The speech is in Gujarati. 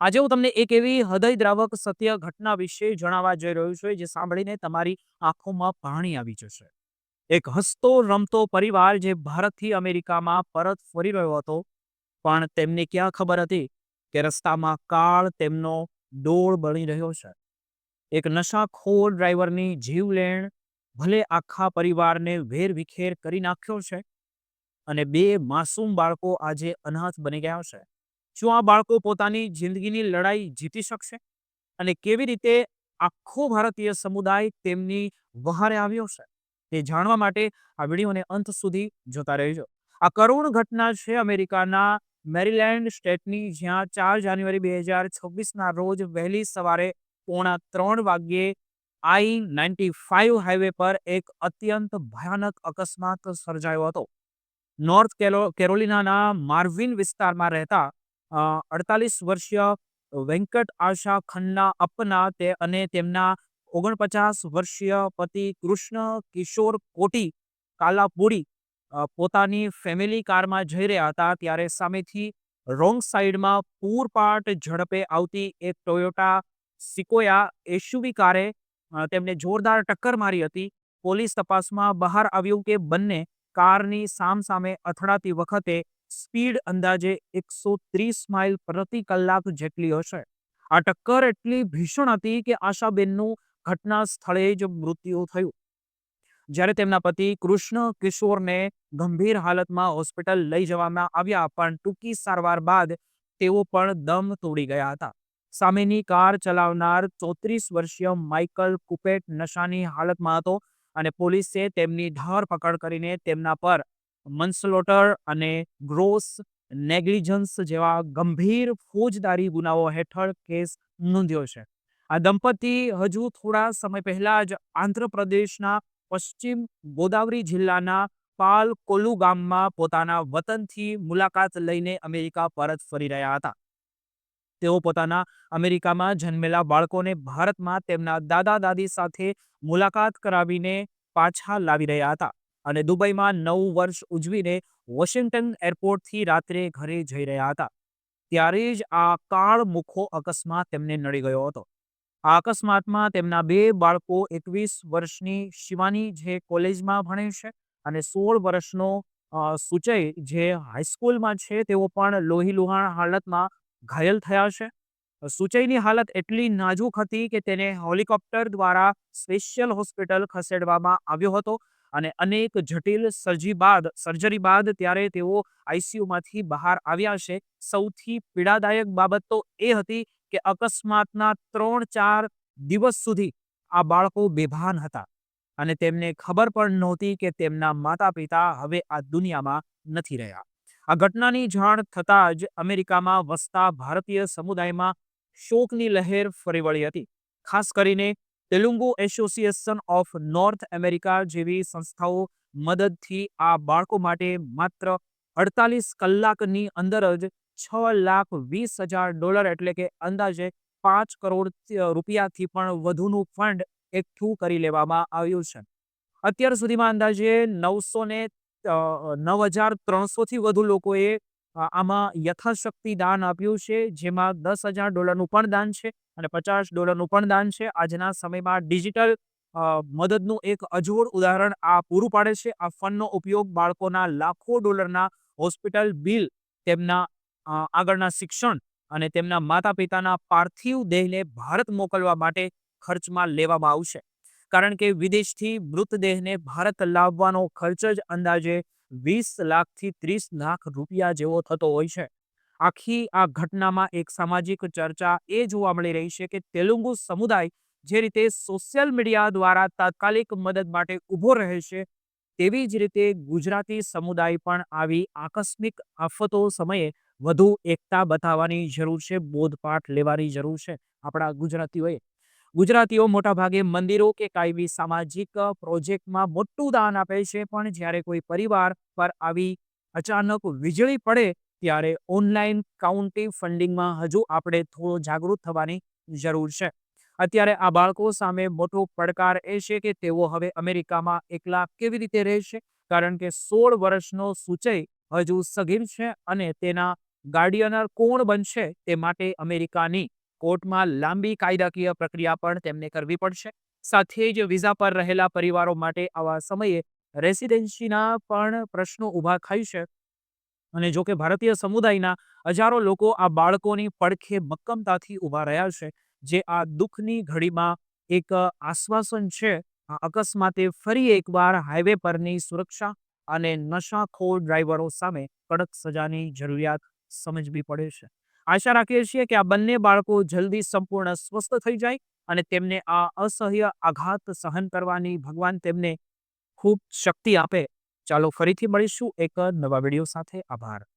આજે હું તમને એક એવી હૃદયદ્રાવક સત્ય ઘટના વિશે જણાવવા જઈ રહ્યો છું, જે સાંભળીને તમારી આંખોમાં પાણી આવી જશે. એક હસતો, રમતો પરિવાર જે ભારતથી અમેરિકામાં પરત ફરી રહ્યો હતો, પણ તેમને ક્યાં ખબર હતી કે રસ્તામાં કાળ તેમનો ડોળ બની રહ્યો છે? એક નશાખોર ડ્રાઈવરની જીવલેણ ભલે આખા પરિવારને વેરવિખેર કરી નાખ્યો છે અને બે માસૂમ બાળકો આજે અનાથ બની ગયા છે. શું આ બાળકો પોતાની જિંદગીની લડાઈ જીતી શકશે? અને કેવી રીતે આખો ભારતીય સમુદાય તેમની વહારે આવ્યો છે? તે જાણવા માટે આ વિડીયોને અંત સુધી જોતા રહેજો. આ કરુણ ઘટના છે અમેરિકાના મેરીલેન્ડ સ્ટેટની, જ્યાં ચાર જાન્યુઆરી બે હજાર છવ્વીસના રોજ વહેલી સવારે પોણા ત્રણ વાગ્યે આઈ નાઇન્ટી ફાઇવ હાઈવે પર એક અત્યંત ભયાનક અકસ્માત સર્જાયો હતો. નોર્થ કેરોલિનાના માર્વિન વિસ્તારમાં રહેતા અડતાલીસ વર્ષીય વેંકટ આશા ખન્ના અપના તે અને તેમના ઓગણપચાસ વર્ષીય પતિ કૃષ્ણ કિશોર કોટી કાલાપુરી પોતાની ફેમિલી કારમાં જઈ રહ્યા હતા ત્યારે સામેથી રોંગ સાઈડમાં પૂરપાટ ઝડપે આવતી એક ટોયોટા સિકોયા એસયુવી કારે તેમને જોરદાર ટક્કર મારી હતી. પોલીસ તપાસમાં બહાર આવ્યું કે બંને કારની સામસામે અથડાતી વખતે સ્પીડ અંદાજે એકસો ત્રીસ માઇલ પ્રતિ કલાક જેટલી હશે. આ ટક્કર એટલી ભીષણ હતી કે આશાબેનનું ઘટના સ્થળે જ મૃત્યુ થયું. જ્યારે તેમના પતિ કૃષ્ણ કિશોરને ગંભીર હાલતમાં હોસ્પિટલ લઈ જવામાં આવ્યા પણ ટૂંકી સારવાર બાદ તેઓ પણ દમ તોડી ગયા હતા. સામેની કાર ચલાવનાર ચોત્રીસ વર્ષીય માઇકલ કુપેટ નશાની હાલતમાં હતો અને પોલીસે તેમની ધરપકડ કરીને તેમના પર મન્સલોટર અને ગ્રોસ નેગ્લિજન્સ જેવા ગંભીર ફોજદારી ગુનાઓ હેઠળ કેસ નોંધ્યો છે. આ દંપતી હજુ થોડા સમય પહેલા જ આંધ્રપ્રદેશના પશ્ચિમ ગોદાવરી જિલ્લાના પાલ કોલુ ગામમાં પોતાના વતનથી મુલાકાત લઈને અમેરિકા પરત ફરી રહ્યા હતા. તેઓ પોતાના અમેરિકામાં જન્મેલા બાળકોને ભારતમાં તેમના દાદા દાદી સાથે મુલાકાત કરાવીને પાછા લાવી રહ્યા હતા. અને દુબઈમાં નવું વર્ષ ઉજવીને વોશિંગ્ટન એરપોર્ટથી રાત્રે ઘરે જઈ રહ્યા હતા. ત્યારે જ આ કાળ મુખો અકસ્માત તેમને નડી ગયો હતો. આ અકસ્માતમાં તેમના બે બાળકો એકવીસ વર્ષની શિવાની જે કોલેજમાં ભણે છે અને સોળ વર્ષનો સુચય જે હાઈસ્કૂલમાં છે તેઓ પણ લોહી લુહાણ હાલતમાં ઘાયલ થયા છે. સુચયની હાલત એટલી નાજુક હતી કે તેને હેલિકોપ્ટર દ્વારા સ્પેશિયલ હોસ્પિટલ ખસેડવામાં આવ્યો હતો અને અનેક જટિલ સર્જી બાદ, સર્જરી બાદ ત્યારે તેઓ આઈસીયુમાંથી બહાર આવ્યા છે. સૌથી પીડાદાયક બાબત તો એ હતી કે અકસ્માતના ત્રણ ચાર દિવસ સુધી આ બાળકો બેભાન હતા અને તેમને ખબર પણ નહોતી કે તેમના માતા પિતા હવે આ દુનિયામાં નથી રહ્યા. આ ઘટનાની જાણ થતાં જ અમેરિકામાં વસતા ભારતીય સમુદાયમાં શોકની લહેર ફરી વળી હતી. ખાસ કરીને Telugu association of North America જેવી સંસ્થાઓ મદદથી આ બાળકો માટે માત્ર અડતાલીસ કલાકની અંદર જ છ લાખ વીસ હજાર ડોલર એટલે કે અંદાજે પાંચ કરોડ રૂપિયાથી પણ વધુનું ફંડ એકઠું કરી લેવામાં આવ્યું છે. અત્યાર સુધીમાં અંદાજે નવસો ને નવ હજાર ત્રણસોથી વધુ લોકોએ આમાં યથાશક્તિ દાન આપ્યું છે, જેમાં દસ હજાર ડોલરનું પણ દાન છે અને પચાસ ડોલરનું પણ દાન છે. આજના સમયમાં ડિજિટલ મદદનું એક અજોડ ઉદાહરણ આ પૂરું પાડે છે. આ ફંડનો ઉપયોગ બાળકોના લાખો ડોલરના હોસ્પિટલ બિલ, તેમના આગળના શિક્ષણ અને તેમના માતા પિતાના પાર્થિવ દેહને ભારત મોકલવા માટે ખર્ચમાં લેવામાં આવશે. કારણ કે વિદેશથી મૃતદેહને ભારત લાવવાનો ખર્ચ જ અંદાજે વીસ લાખથી ત્રીસ લાખ રૂપિયા જેવો થતો હોય છે. આખી આ ઘટનામાં એક સામાજિક ચર્ચા એ જોવા મળી રહી છે કે તેલુગુ સમુદાય જે રીતે સોશિયલ મીડિયા દ્વારા તાત્કાલિક મદદ માટે ઊભો રહે છે, તેવી જ રીતે ગુજરાતી સમુદાય પણ આવી આકસ્મિક આફતો સમયે વધુ એકતા બતાવવાની જરૂર છે, બોધપાઠ લેવાની જરૂર છે આપણા ગુજરાતીઓએ. ગુજરાતીઓ મોટાભાગે મંદિરો કે કાયમી સામાજિક પ્રોજેક્ટમાં મોટું દાન આપે છે, પણ જ્યારે કોઈ પરિવાર પર આવી અચાનક વીજળી પડે, ત્યારે ઓનલાઈન કાઉન્ટી ફંડિંગમાં હજુ આપણે થોડો જાગૃત થવાની જરૂર છે. અત્યારે આ બાળકો સામે મોટો પડકાર એ છે કે તેઓ હવે અમેરિકામાં એકલા કેવી રીતે રહેશે? કારણ કે સોળ વર્ષનો સૂચય હજુ સગીર છે અને તેના ગાર્ડિયનર કોણ બનશે તે માટે અમેરિકાની કોર્ટમાં લાંબી કાયદાકીય પ્રક્રિયા પણ તેમને કરવી પડશે. સાથે જ વિઝા પર રહેલા પરિવારો માટે આવા સમયે રેસિડેન્સીના પણ પ્રશ્નો ઊભા થાય છે. અને જોકે ભારતીય સમુદાયના હજારો લોકો આ બાળકોની પડખે મક્કમતાથી ઊભા રહ્યા છે, જે આ દુઃખની ઘડીમાં એક આશ્વાસન છે. આ અકસ્માતે ફરી એકવાર હાઈવે પરની સુરક્ષા અને નશાખોર ડ્રાઈવરો સામે કડક સજાની જરૂરિયાત સમજવી પડે છે. આશા રાખીએ છીએ કે આ બંને બાળકો જલ્દી સંપૂર્ણ સ્વસ્થ થઈ જાય અને તેમને આ અસહ્ય આઘાત સહન કરવાની ભગવાન તેમને ખૂબ શક્તિ આપે. ચાલો ફરીથી મળીશું. એક નવા વીડિયો સાથે. આભાર.